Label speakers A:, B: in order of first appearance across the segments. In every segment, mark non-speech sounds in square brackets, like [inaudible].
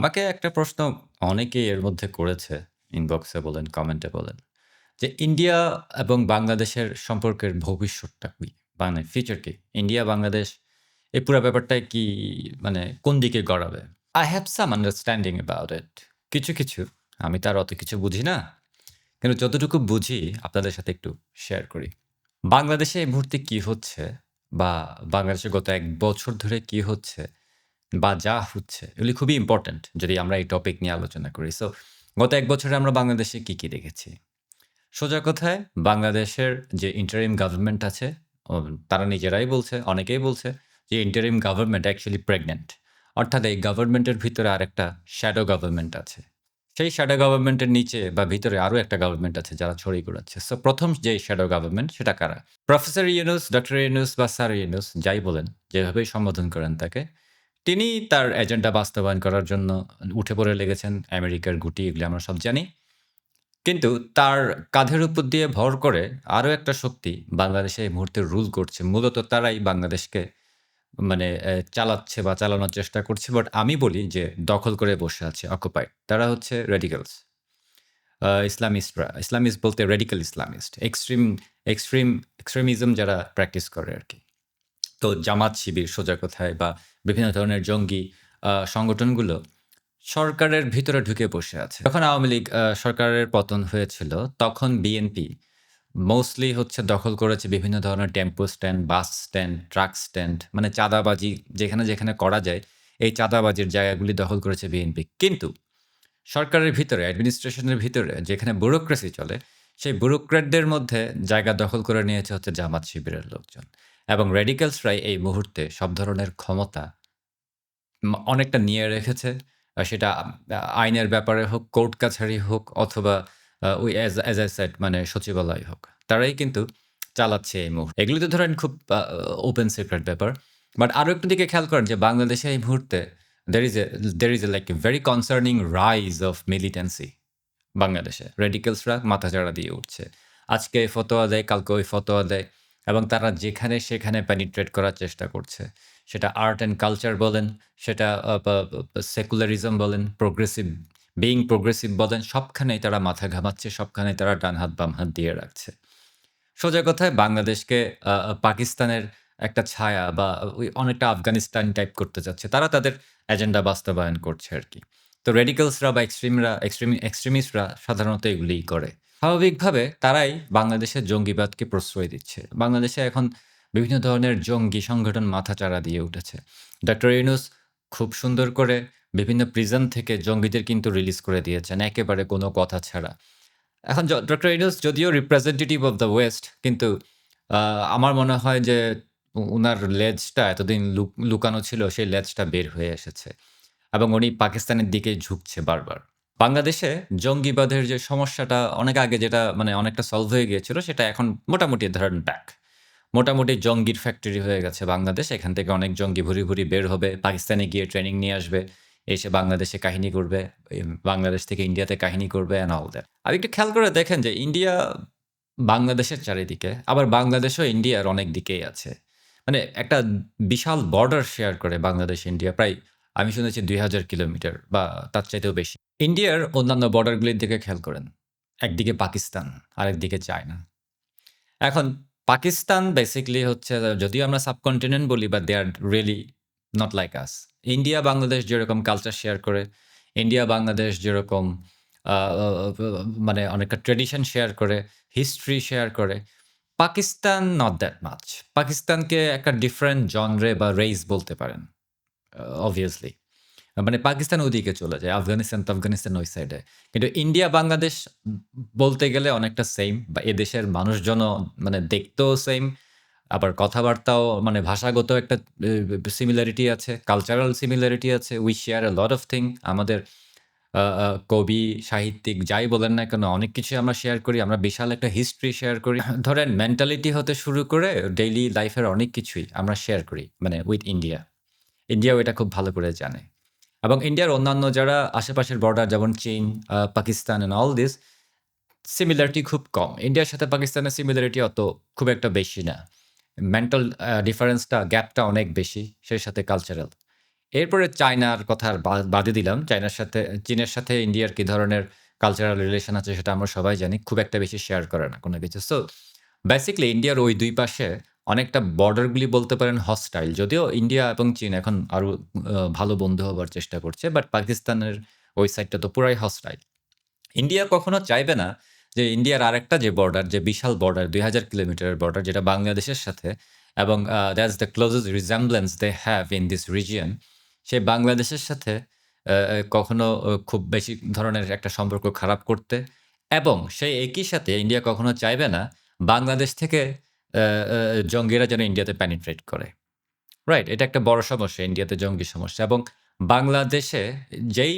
A: আমাকে একটা প্রশ্ন অনেকেই এর মধ্যে করেছে। ইনবক্সে বলেন, কমেন্টে বলেন। যে ইন্ডিয়া এবং বাংলাদেশের সম্পর্কের ভবিষ্যৎটা কি? মানে ফিউচার কি? ইন্ডিয়া বাংলাদেশ এই পুরা ব্যাপারটায় কি মানে কোন দিকে গড়াবে? I have some understanding about it. কিছু, কিছু। আমি তো আর অত কিছু বুঝি না। কিন্তু যতটুকু বুঝি আপনাদের সাথে একটু শেয়ার করি। বাংলাদেশে এই মুহূর্তে কি হচ্ছে বা বাংলাদেশে গত এক বছর ধরে কি হচ্ছে বা যা হচ্ছে এগুলি খুবই ইম্পোর্টেন্ট যদি আমরা এই টপিক নিয়ে আলোচনা করি। সো গত এক বছরে আমরা বাংলাদেশে কি, কি দেখেছি? সোজা কথায় বাংলাদেশের যে ইন্টারিম গভর্নমেন্ট আছে তারা নিজেরাই বলছে, অনেকেই বলছে যে ইন্টারিম গভর্নমেন্ট অ্যাকচুয়ালি প্রেগন্যান্ট। অর্থাৎ এই গভর্নমেন্টের ভিতরে আরেকটা শ্যাডো গভর্নমেন্ট আছে। সেই শ্যাডো গভর্নমেন্টের নিচে বা ভিতরে আরও একটা গভর্নমেন্ট আছে যারা ছড়িয়ে ঘুরাচ্ছে। সো প্রথম যে শ্যাডো গভর্নমেন্ট সেটা কারা? প্রফেসর ইউনুস, ডক্টর ইউনুস বা স্যার ইউনুস যাই বলেন, যেভাবেই সম্বোধন করেন তাকে, তিনি তার এজেন্ডা বাস্তবায়ন করার জন্য উঠে পড়ে লেগেছেন। আমেরিকার গুটি এগুলি আমরা সব জানি। কিন্তু তার কাঁধের উপর দিয়ে ভর করে আরও একটা শক্তি বাংলাদেশে এই মুহূর্তে রুল করছে। মূলত তারাই বাংলাদেশকে মানে চালাচ্ছে বা চালানোর চেষ্টা করছে। বাট আমি বলি যে দখল করে বসে আছে, অকুপাইড। তারা হচ্ছে রেডিক্যালস। ইসলামিস্টরা। ইসলামিস্ট বলতে radical Islamist. Extreme extreme extremism যারা প্র্যাকটিস করে আরকি। তো জামাত শিবির সোজা কথায় বা বিভিন্ন ধরনের জঙ্গি সংগঠনগুলো সরকারের ভিতরে ঢুকে বসে আছে। যখন আওয়ামী লীগ সরকারের পতন হয়েছিল তখন বিএনপি মোস্টলি হচ্ছে দখল করেছে বিভিন্ন ধরনের tempo stand, bus stand, truck stand মানে চাঁদাবাজি যেখানে, যেখানে করা যায় এই চাঁদাবাজির জায়গাগুলি দখল করেছে বিএনপি। কিন্তু সরকারের ভিতরে অ্যাডমিনিস্ট্রেশনের ভিতরে যেখানে ব্যুরোক্রেসি চলে সেই ব্যুরোক্র্যাটদের মধ্যে জায়গা দখল করে নিয়েছে হচ্ছে জামাত শিবিরের লোকজন। এবং রেডিক্যালসরাই এই মুহূর্তে সব ধরনের ক্ষমতা অনেকটা নিয়ে রেখেছে। সেটা আইনের ব্যাপারে হোক, কোর্ট কাছারি হোক অথবা ওই অ্যাজ অ্যাজ আই সেড মানে সচিবালয় হোক। তারাই কিন্তু চালাচ্ছে এই মুহূর্তে। এগুলো তো ধরেন খুব ওপেন সিক্রেট ব্যাপার। বাট আরও একটু দিকে খেয়াল করেন যে বাংলাদেশে এই মুহূর্তে there is a there is a like very concerning rise of militancy বাংলাদেশে। রেডিক্যালসরা মাথাচাড়া দিয়ে উঠছে। আজকে এই ফতোয়া দেয়, কালকে ওই ফতোয়া দেয় এবং তারা যেখানে সেখানে পেনিট্রেট করার চেষ্টা করছে। সেটা আর্ট অ্যান্ড কালচার বলেন, সেটা সেকুলারিজম বলেন, প্রোগ্রেসিভ বিইং প্রোগ্রেসিভ বলেন সবখানেই তারা মাথা ঘামাচ্ছে, সবখানেই তারা ডান হাত বাম হাত দিয়ে রাখছে। সোজা কথায় বাংলাদেশকে পাকিস্তানের একটা ছায়া বা ওই অনেকটা আফগানিস্তান টাইপ করতে যাচ্ছে তারা তাদের এজেন্ডা বাস্তবায়ন করছে আর কি তো রেডিক্যালসরা বা এক্সট্রিমরা এক্সট্রিমি এক্সট্রিমিস্টরা সাধারণত এগুলিই করে। স্বাভাবিকভাবে তারাই বাংলাদেশের জঙ্গিবাদকে প্রশ্রয় দিচ্ছে। বাংলাদেশে এখন বিভিন্ন ধরনের জঙ্গি সংগঠন মাথাচাড়া দিয়ে উঠেছে। ডক্টর ইউনুস খুব সুন্দর করে বিভিন্ন প্রিজন থেকে জঙ্গিদের কিন্তু রিলিজ করে দিয়েছেন, একেবারে কোনো কথা ছাড়া। এখন ডক্টর ইউনুস যদিও রিপ্রেজেন্টেটিভ অফ দ্য ওয়েস্ট কিন্তু আমার মনে হয় যে উ, উনার লেজটা এতদিন লুক, লুকানো ছিল, সেই লেজটা বের হয়ে এসেছে। এবং উনি পাকিস্তানের দিকে ঝুঁকছে বারবার। বাংলাদেশে জঙ্গিবাদের যে সমস্যাটা অনেক আগে যেটা মানে অনেকটা সলভ হয়ে গিয়েছিল সেটা এখন মোটামুটি ধরেন ব্যাক। মোটামুটি জঙ্গির ফ্যাক্টরি হয়ে গেছে বাংলাদেশ। এখান থেকে অনেক জঙ্গি ভুরি, ভুরি বের হবে। পাকিস্তানে গিয়ে ট্রেনিং নিয়ে আসবে। এসে বাংলাদেশে কাহিনী করবে। বাংলাদেশ থেকে ইন্ডিয়াতে কাহিনী করবে অ্যান্ড অল দ্যাট। আর একটু খেয়াল করে দেখেন যে ইন্ডিয়া বাংলাদেশের চারিদিকে আবার বাংলাদেশও ইন্ডিয়ার অনেক দিকেই আছে। মানে একটা বিশাল বর্ডার শেয়ার করে বাংলাদেশ ইন্ডিয়া প্রায় আমি শুনেছি ২০০০ কিলোমিটার বা তার চাইতেও বেশি। ইন্ডিয়ার অন্যান্য বর্ডারগুলির দিকে খেয়াল করেন। একদিকে পাকিস্তান, আরেকদিকে চায়না। এখন পাকিস্তান বেসিক্যালি হচ্ছে যদিও আমরা সাবকন্টিনেন্ট বলি বা they are really not like us. India Bangladesh যেরকম কালচার শেয়ার করে, ইন্ডিয়া বাংলাদেশ যেরকম মানে অনেকটা ট্র্যাডিশন শেয়ার করে, হিস্ট্রি শেয়ার করে। Pakistan not that much. পাকিস্তানকে একটা ডিফারেন্ট জনরে বা রেইস বলতে পারেন। অবভিয়াসলি। মানে পাকিস্তান ওদিকে চলে যায়। আফগানিস্তান তো আফগানিস্তান ওই সাইডে। কিন্তু ইন্ডিয়া বাংলাদেশ বলতে গেলে অনেকটা সেম বা এদেশের মানুষজনও মানে দেখতেও সেম আবার কথাবার্তাও মানে ভাষাগত একটা সিমিলারিটি আছে, কালচারাল সিমিলারিটি আছে। We share a lot of thing আমাদের কবি, সাহিত্যিক যাই বলেন না কেন অনেক কিছুই আমরা শেয়ার করি। আমরা বিশাল একটা হিস্ট্রি শেয়ার করি। [coughs] ধরেন মেন্টালিটি হতে শুরু করে ডেইলি লাইফের অনেক কিছুই আমরা শেয়ার করি মানে উইথ ইন্ডিয়া। ইন্ডিয়াও এটা খুব ভালো করে জানে। এবং ইন্ডিয়ার অন্যান্য যারা আশেপাশের বর্ডার যেমন চীন, Pakistan and all this similarity খুব কম। ইন্ডিয়ার সাথে পাকিস্তানের সিমিলারিটি অত খুব একটা বেশি না। মেন্টাল ডিফারেন্সটা গ্যাপটা অনেক বেশি। সেই সাথে কালচারাল। এরপরে চায়নার কথা আর বা বাদই দিলাম। চায়নার সাথে চীনের সাথে ইন্ডিয়ার কি ধরনের কালচারাল রিলেশন আছে সেটা আমরা সবাই জানি। খুব একটা বেশি শেয়ার করে না কোনো কিছু। সো বেসিক্যালি ইন্ডিয়ার ওই দুই পাশে অনেকটা বর্ডারগুলি বলতে পারেন হস্টাইল। যদিও ইন্ডিয়া এবং চীন এখন আরও ভালো বন্ধু হবার চেষ্টা করছে। বাট পাকিস্তানের ওই সাইডটা তো পুরাই হস্টাইল। ইন্ডিয়া কখনো চাইবে না যে ইন্ডিয়ার আরেকটা যে বর্ডার যে বিশাল বর্ডার ২০০০ কিলোমিটারের বর্ডার যেটা বাংলাদেশের সাথে, এবং that's the closest resemblance they have in this region. সে বাংলাদেশের সাথে কখনো খুব বেশি ধরনের একটা সম্পর্ক খারাপ করতে, এবং সেই একই সাথে ইন্ডিয়া কখনো চাইবে না বাংলাদেশ থেকে জঙ্গিরা যেন ইন্ডিয়াতে পেনিট্রেট করে। রাইট? এটা একটা বড় সমস্যা ইন্ডিয়াতে জঙ্গি সমস্যা এবং বাংলাদেশে যেই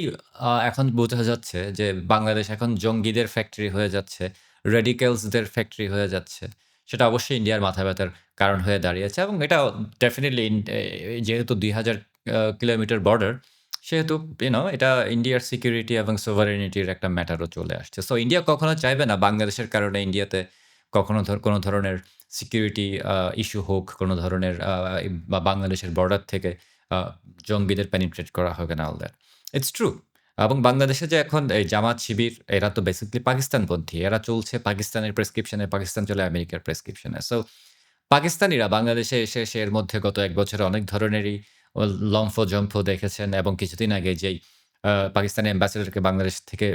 A: এখন বোঝা যাচ্ছে যে বাংলাদেশ এখন জঙ্গিদের ফ্যাক্টরি হয়ে যাচ্ছে, রেডিক্যালসদের ফ্যাক্টরি হয়ে যাচ্ছে। সেটা অবশ্যই ইন্ডিয়ার মাথা ব্যথার কারণ হয়ে দাঁড়িয়েছে এবং এটা ডেফিনিটলি যেহেতু দুই হাজার কিলোমিটার বর্ডার সেহেতু ইউ নো এটা ইন্ডিয়ার সিকিউরিটি এবং সোভারেনিটির একটা ম্যাটারও চলে আসছে। সো ইন্ডিয়া কখনো চাইবে না বাংলাদেশের কারণে ইন্ডিয়াতে কখনো কোনো ধরনের সিকিউরিটি ইস্যু হোক, কোনো ধরনের বা বাংলাদেশের বর্ডার থেকে জঙ্গিদের পেনিট্রেট করা হোক না দ্যাট। ইটস ট্রু এবং বাংলাদেশে যে এখন এই জামাত শিবির এরা তো বেসিক্যালি পাকিস্তানপন্থী। এরা চলছে পাকিস্তানের প্রেসক্রিপশনে, পাকিস্তান চলে আমেরিকার প্রেসক্রিপশনে। সো পাকিস্তানিরা বাংলাদেশে এসে সে এর মধ্যে গত এক বছরে অনেক ধরনেরই ও লম্ফ-জম্ফ দেখেছেন এবং কিছুদিন আগে যেই পাকিস্তানি অ্যাম্বাসেডরকে বাংলাদেশ থেকে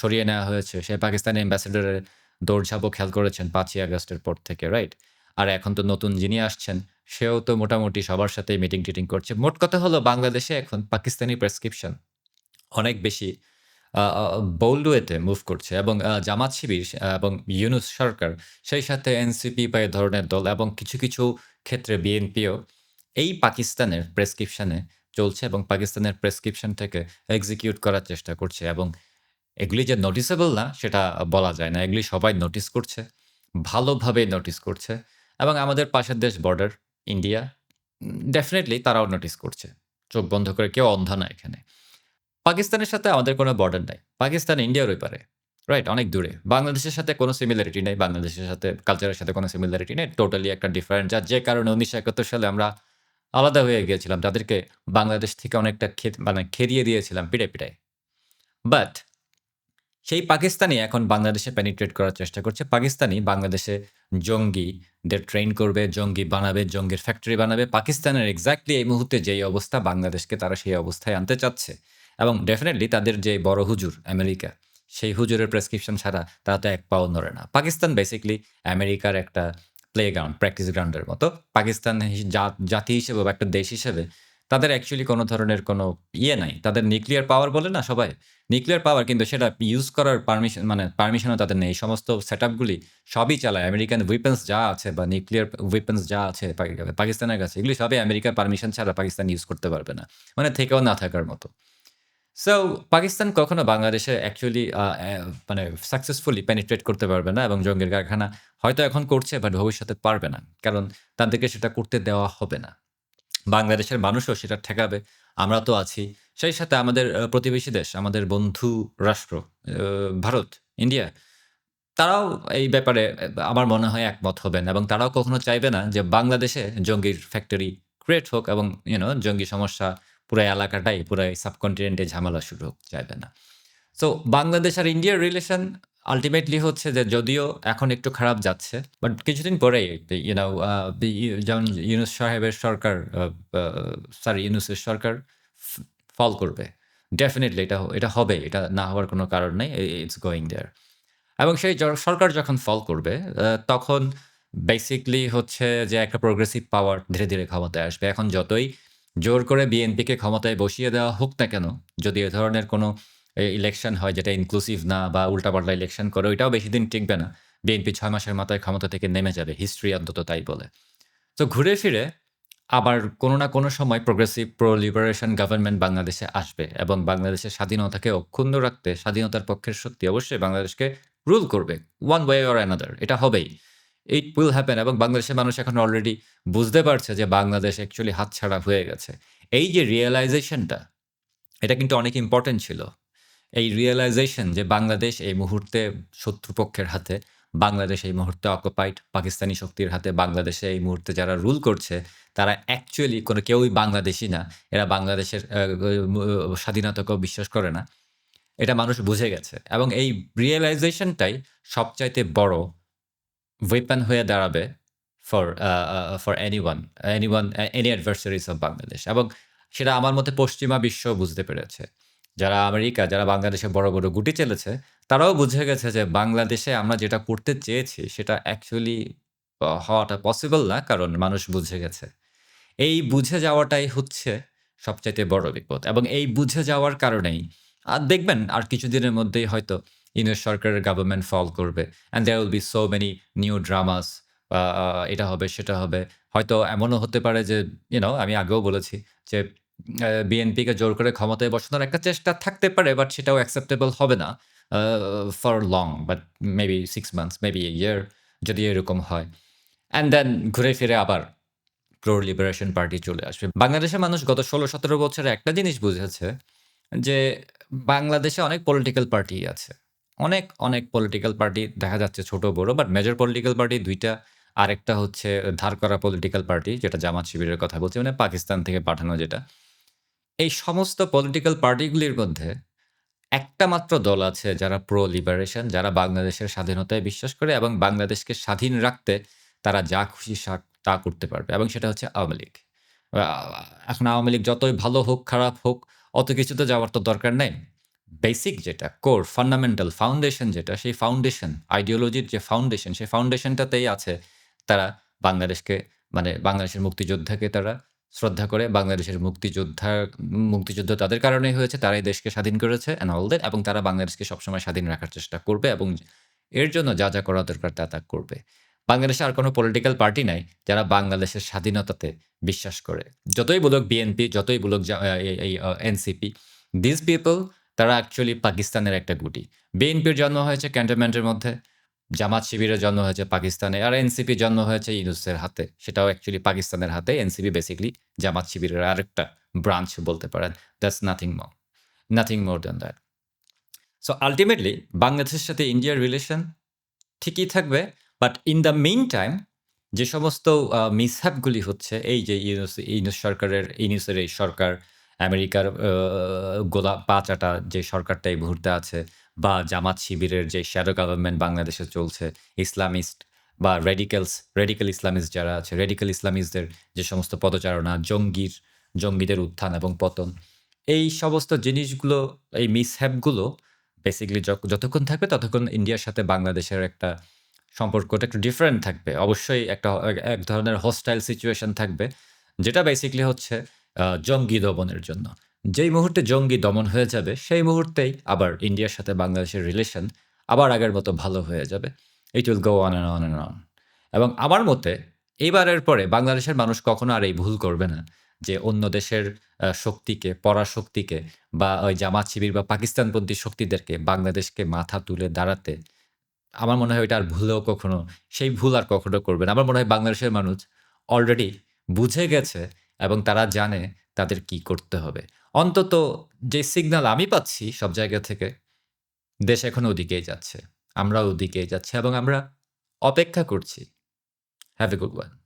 A: সরিয়ে নেওয়া হয়েছে, সেই পাকিস্তানি অ্যাম্বাসেডরের দৌড়ঝাঁপও খেয়াল করেছেন পাঁচই আগস্টের পর থেকে, রাইট? আর এখন তো নতুন যিনি আসছেন, সেও তো মোটামুটি সবার সাথেই মিটিং-টিটিং করছে। মোট কথা হলো বাংলাদেশে এখন পাকিস্তানি প্রেসক্রিপশন অনেক বেশি বোল্ড ওয়েতে মুভ করছে এবং জামাত শিবির এবং ইউনুস সরকার, সেই সাথে এনসিপি বা এ ধরনের দল এবং কিছু, কিছু ক্ষেত্রে বিএনপিও এই পাকিস্তানের প্রেসক্রিপশানে চলছে এবং পাকিস্তানের প্রেসক্রিপশন থেকে এক্সিকিউট করার চেষ্টা করছে এবং এগুলি যে নোটিসেবল না সেটা বলা যায় না। এগুলি সবাই নোটিস করছে। ভালোভাবে নোটিস করছে এবং আমাদের পাশের দেশ বর্ডার ইন্ডিয়া ডেফিনেটলি তারাও নোটিস করছে। চোখ বন্ধ করে কেউ অন্ধ না এখানে। পাকিস্তানের সাথে আমাদের কোনো বর্ডার নাই। পাকিস্তান ইন্ডিয়ার ওই পারে। রাইট? অনেক দূরে। বাংলাদেশের সাথে কোনো সিমিলারিটি নেই। বাংলাদেশের সাথে কালচারের সাথে কোনো সিমিলারিটি নেই। টোটালি একটা ডিফারেন্ট যার যে কারণে ১৯৭১ সালে আমরা আলাদা হয়ে গিয়েছিলাম। তাদেরকে বাংলাদেশ থেকে অনেকটা মানে খেদিয়ে দিয়েছিলাম পিটায়, পিটায়। বাট সেই পাকিস্তানি এখন বাংলাদেশে পেনিট্রেট করার চেষ্টা করছে। পাকিস্তানি বাংলাদেশে জঙ্গিদের ট্রেন করবে, জঙ্গি বানাবে, জঙ্গির ফ্যাক্টরি বানাবে। পাকিস্তানের এক্স্যাক্টলি এই মুহূর্তে যেই অবস্থা বাংলাদেশকে তারা সেই অবস্থায় আনতে চাচ্ছে এবং ডেফিনেটলি তাদের যে বড় হুজুর আমেরিকা, সেই হুজুরের প্রেসক্রিপশন ছাড়া তারা তো এক পাও নড়ে না। পাকিস্তান বেসিক্যালি আমেরিকার একটা প্লে গ্রাউন্ড প্র্যাকটিস গ্রাউন্ডের মতো। পাকিস্তান জাতি হিসেবে বা একটা দেশ হিসেবে তাদের অ্যাকচুয়ালি কোনো ধরনের কোনো ইয়ে নাই। তাদের নিউক্লিয়ার পাওয়ার বলে না সবাই? নিউক্লিয়ার পাওয়ার কিন্তু সেটা ইউজ করার পারমিশন মানে পারমিশনও তাদের নেই। সমস্ত সেটআপ গুলি সবই চালায়। আমেরিকান উইপেন্স যা আছে বা নিউক্লিয়ার উইপেন্স যা আছে পাকিস্তানের কাছে, এগুলি সবই আমেরিকার পারমিশন ছাড়া পাকিস্তান ইউজ করতে পারবে না। মানে থেকেও না থাকার মতো। সো পাকিস্তান কখনো বাংলাদেশে অ্যাকচুয়ালি মানে সাকসেসফুলি পেনিট্রেট করতে পারবে না এবং জঙ্গির কারখানা হয়তো এখন করছে বাট ভবিষ্যতে পারবে না। কারণ তাদেরকে সেটা করতে দেওয়া হবে না। বাংলাদেশের মানুষও সেটা ঠেকাবে। আমরা তো আছি। সেই সাথে আমাদের প্রতিবেশী দেশ, আমাদের বন্ধু রাষ্ট্র ভারত, ইন্ডিয়া তারাও এই ব্যাপারে আমার মনে হয় একমত হবেন এবং তারাও কখনো চাইবে না যে বাংলাদেশে জঙ্গির ফ্যাক্টরি ক্রিয়েট হোক এবং ইউ নো জঙ্গি সমস্যা পুরা এলাকাটাই পুরা সাবকন্টিনেন্টে ঝামেলা শুরু হোক, চাইবে না। সো বাংলাদেশ আর ইন্ডিয়ার রিলেশন আল্টিমেটলি হচ্ছে যে যদিও এখন একটু খারাপ যাচ্ছে বাট কিছুদিন পরেই ইউ নো আ বি যেমন ইউনুস সাহেবের সরকার আ আ সরি ইউনূসের সরকার ফল করবে। ডেফিনেটলি এটা এটা হবে। এটা না হওয়ার কোনো কারণ নেই। It's going there. এবং সেই সরকার যখন ফল করবে তখন বেসিকলি হচ্ছে যে একটা প্রগ্রেসিভ পাওয়ার ধীরে, ধীরে ক্ষমতায় আসবে। এখন যতই জোর করে বিএনপিকে ক্ষমতায় বসিয়ে দেওয়া হোক না কেন, যদি এ ধরনের কোনো ইলেকশন হয় যেটা ইনক্লুসিভ না বা উল্টাপাল্টা ইলেকশন করে, ওইটাও বেশি দিন টিকবে না। বিএনপি ছয় মাসের মাথায় ক্ষমতা থেকে নেমে যাবে। হিস্ট্রি অন্তত তাই বলে। তো ঘুরে ফিরে আবার কোনো না কোনো সময় প্রগ্রেসিভ প্রো লিবারেশন গভর্নমেন্ট বাংলাদেশে আসবে এবং বাংলাদেশের স্বাধীনতাকে অক্ষুণ্ণ রাখতে, স্বাধীনতার পক্ষের শক্তি অবশ্যই বাংলাদেশকে রুল করবে। ওয়ান ওয়ে অর অ্যানাদার এটা হবেই। ইট উইল হ্যাপেন এবং বাংলাদেশের মানুষ এখন অলরেডি বুঝতে পারছে যে বাংলাদেশ অ্যাকচুয়ালি হাতছাড়া হয়ে গেছে। এই যে রিয়েলাইজেশনটা এটা কিন্তু অনেক ইম্পোর্টেন্ট ছিল। এই রিয়েলাইজেশন যে বাংলাদেশ এই মুহূর্তে শত্রুপক্ষের হাতে, বাংলাদেশ এই মুহূর্তে অকুপাইড পাকিস্তানি শক্তির হাতে বাংলাদেশে এই মুহূর্তে যারা রুল করছে তারা অ্যাকচুয়ালি কোনো কেউই বাংলাদেশি না। এরা বাংলাদেশের আহ, স্বাধীনতাকেও বিশ্বাস করে না। এটা মানুষ বুঝে গেছে। এবং এই রিয়েলাইজেশনটাই সবচাইতে বড় ওয়েপন হয়ে দাঁড়াবে for for any one any one any adversaries of Bangladesh. এবং সেটা আমার মতে পশ্চিমা বিশ্ব বুঝতে পেরেছে। যারা আমেরিকা, যারা বাংলাদেশে বড় বড় গুটি চেলেছে, তারাও বুঝে গেছে যে বাংলাদেশে আমরা যেটা করতে চেয়েছি, সেটা অ্যাকচুয়ালি হওয়াটা পসিবল না, কারণ মানুষ বুঝে গেছে। এই বুঝে যাওয়াটাই হচ্ছে সবচাইতে বড় বিপদ এবং এই বুঝে যাওয়ার কারণেই, আর দেখবেন আর কিছুদিনের মধ্যেই হয়তো ইউনিয়ন সরকারের গভর্নমেন্ট ফল করবে and there will be so many new dramas এটা হবে, সেটা হবে। হয়তো এমনও হতে পারে যে ইউনো আমি আগেও বলেছি যে বিএনপিকে জোর করে ক্ষমতায় বসানোর একটা চেষ্টা থাকতে পারে বাট সেটাও অ্যাকসেপ্টেবল হবে না for long but maybe six months maybe a year যদি এরকম হয়। অ্যান্ড দেন ঘুরে ফিরে আবার প্রো লিবারেশন পার্টি চলে আসবে। বাংলাদেশের মানুষ গত ষোলো সতেরো বছরে একটা জিনিস বুঝেছে, যে বাংলাদেশে অনেক পলিটিক্যাল পার্টি আছে। অনেক অনেক পলিটিক্যাল পার্টি দেখা যাচ্ছে ছোট, বড় বাট মেজর পলিটিক্যাল পার্টি দুইটা, আরেকটা হচ্ছে ধার করা পলিটিক্যাল পার্টি যেটা জামাত শিবিরের কথা বলছি মানে পাকিস্তান থেকে পাঠানো যেটা। এই সমস্ত পলিটিক্যাল পার্টিগুলির মধ্যে একটা মাত্র দল আছে যারা প্রো লিবারেশন যারা বাংলাদেশের স্বাধীনতায় বিশ্বাস করে এবং বাংলাদেশকে স্বাধীন রাখতে তারা যা খুশি তা করতে পারবে এবং সেটা হচ্ছে আওয়ামী লীগ। এখন আওয়ামী লীগ যতই ভালো হোক, খারাপ হোক, অত কিছু তো যাওয়ার তো দরকার নেই। বেসিক যেটা কোর ফান্ডামেন্টাল ফাউন্ডেশন যেটা, সেই ফাউন্ডেশন আইডিওলজির যে ফাউন্ডেশন সেই ফাউন্ডেশনটাতেই আছে তারা বাংলাদেশকে মানে বাংলাদেশের মুক্তিযোদ্ধাকে তারা শ্রদ্ধা করে বাংলাদেশের মুক্তিযোদ্ধা, মুক্তিযুদ্ধ তাদের কারণেই হয়েছে, তারাই দেশকে স্বাধীন করেছে অ্যান্ড অল দ্যাট এবং তারা বাংলাদেশকে সবসময় স্বাধীন রাখার চেষ্টা করবে এবং এর জন্য যা যা করা দরকার তা তা করবে। বাংলাদেশে আর কোনো পলিটিক্যাল পার্টি নাই যারা বাংলাদেশের স্বাধীনতাতে বিশ্বাস করে। যতই বলুক বিএনপি যতই বলুক এই এনসিপি দিস পিপল তারা অ্যাকচুয়ালি পাকিস্তানের একটা গুটি। বিএনপির জন্ম হয়েছে ক্যান্টনমেন্টের মধ্যে। জামাত শিবিরের জন্ম হয়েছে পাকিস্তানে আর এনসিপি জন্ম হয়েছে ইউনুসের হাতে। সেটাও অ্যাকচুয়ালি পাকিস্তানের হাতে। এনসিপি বেসিকলি জামাত শিবিরের আরেকটা ব্রাঞ্চ বলতে পারেন। That's nothing more nothing more than that so ultimately বাংলাদেশের সাথে ইন্ডিয়ার রিলেশন ঠিকই থাকবে but in the main time যে সমস্ত মিসহ্যাপগুলি হচ্ছে, এই যে ইউনুস ইউনুস সরকারের, ইউনুসের এই সরকার, আমেরিকার গোলা পাচাটা যে সরকারটা এই আছে বা জামাত শিবিরের যে শ্যাডো গভর্নমেন্ট বাংলাদেশে চলছে ইসলামিস্ট বা রেডিক্যালস রেডিক্যাল ইসলামিস্ট যারা আছে রেডিক্যাল ইসলামিস্টদের যে সমস্ত পদচারণা, জঙ্গির, জঙ্গিদের উত্থান এবং পতন, এই সমস্ত জিনিসগুলো, এই মিসহ্যাপগুলো বেসিক্যালি যতক্ষণ থাকবে ততক্ষণ ইন্ডিয়ার সাথে বাংলাদেশের একটা সম্পর্কটা একটু ডিফারেন্ট থাকবে। অবশ্যই একটা, এক- ধরনের হোস্টাইল সিচুয়েশন থাকবে, যেটা বেসিক্যালি হচ্ছে জঙ্গি দমনের জন্য। যেই মুহূর্তে জঙ্গি দমন হয়ে যাবে, সেই মুহূর্তেই আবার ইন্ডিয়ার সাথে বাংলাদেশের রিলেশন আবার আগের মতো ভালো হয়ে যাবে। It will go on on on on এবং আমার মতে এইবারের পরে বাংলাদেশের মানুষ কখনো আর এই ভুল করবে না যে অন্য দেশের শক্তিকে, পরাশক্তিকে বা ওই জামাত শিবির বা পাকিস্তানপন্থী শক্তিদেরকে বাংলাদেশকে মাথা তুলে দাঁড়াতে আমার মনে হয় এটা আর ভুলেও কখনো, সেই ভুল আর কখনো করবে না। আমার মনে হয় বাংলাদেশের মানুষ অলরেডি বুঝে গেছে এবং তারা জানে তাদের কি করতে হবে। অন্তত যে সিগনাল আমি পাচ্ছি সব জায়গা থেকে, দেশ এখন ওদিকেই যাচ্ছে। আমরা ওদিকেই যাচ্ছি এবং আমরা অপেক্ষা করছি। Have a good one